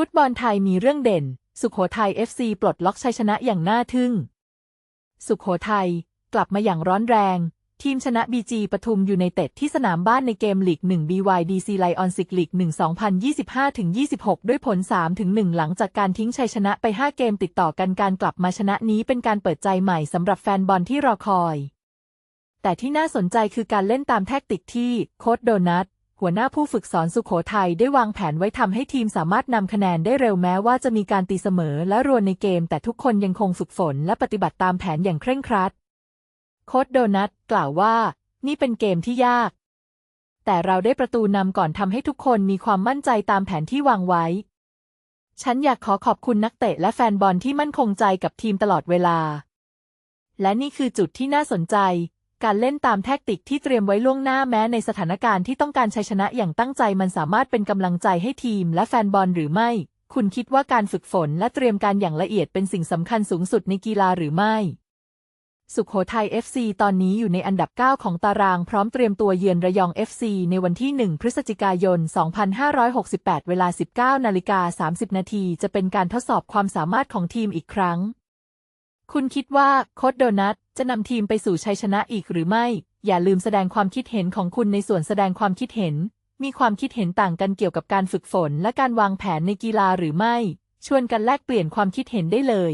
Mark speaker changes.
Speaker 1: ฟุตบอลไทยมีเรื่องเด่น สุขโขทัย FC ปลดล็อกชัยชนะอย่างน่าทึ่ง สุขโขทัยกลับมาอย่างร้อนแรง ทีมชนะ BG ปทุมยูไนเต็ดที่สนามบ้านในเกมลีก 1 BYDC Lions League 1 2025-26 ด้วยผล 3-1 หลังจากการทิ้งชัยชนะไป 5 เกมติดต่อกันการกลับมาชนะนี้เป็นการเปิดใจใหม่สำหรับแฟนบอลที่รอคอย แต่ที่น่าสนใจคือการเล่นตามแทคติกที่โค้ดโดนัท หัวหน้าผู้ฝึกสอนสุขโขทัยได้วางแผนไว้ทำให้ทีมสามารถนำคะแนนได้เร็วแม้ว่าจะมีการตีเสมอและรวนในเกม แต่ทุกคนยังคงฝึกฝนและปฏิบัติตามแผนอย่างเคร่งครัด โค้ดโดนัทกล่าวว่า นี่เป็นเกมที่ยาก แต่เราได้ประตูนำก่อนทำให้ทุกคนมีความมั่นใจตามแผนที่วางไว้ ฉันอยากขอขอบคุณนักเตะและแฟนบอลที่มั่นคงใจกับทีมตลอดเวลา และนี่คือจุดที่น่าสนใจ การเล่นตามแทคติกที่เตรียมไว้ล่วงหน้าแม้ในสถานการณ์ที่ต้องการชัยชนะอย่างตั้งใจมันสามารถเป็นกำลังใจให้ทีมและแฟนบอลหรือไม่ คุณคิดว่าการฝึกฝนและเตรียมการอย่างละเอียดเป็นสิ่งสำคัญสูงสุดในกีฬาหรือไม่สุขโขทัย FC ตอนนี้อยู่ในอันดับ 9 ของตารางพร้อมเตรียมตัวเยือนระยอง FC ในวันที่ 1 พฤศจิกายน 2568 เวลา 19นาฬิกา30 นาทีจะเป็นการทดสอบความสามารถของทีมอีกครั้ง คุณคิดว่าโค้ดโดนัทจะนำทีมไปสู่ชัยชนะอีกหรือไม่ อย่าลืมแสดงความคิดเห็นของคุณในส่วนแสดงความคิดเห็น มีความคิดเห็นต่างกันเกี่ยวกับการฝึกฝนและการวางแผนในกีฬาหรือไม่ ชวนกันแลกเปลี่ยนความคิดเห็นได้เลย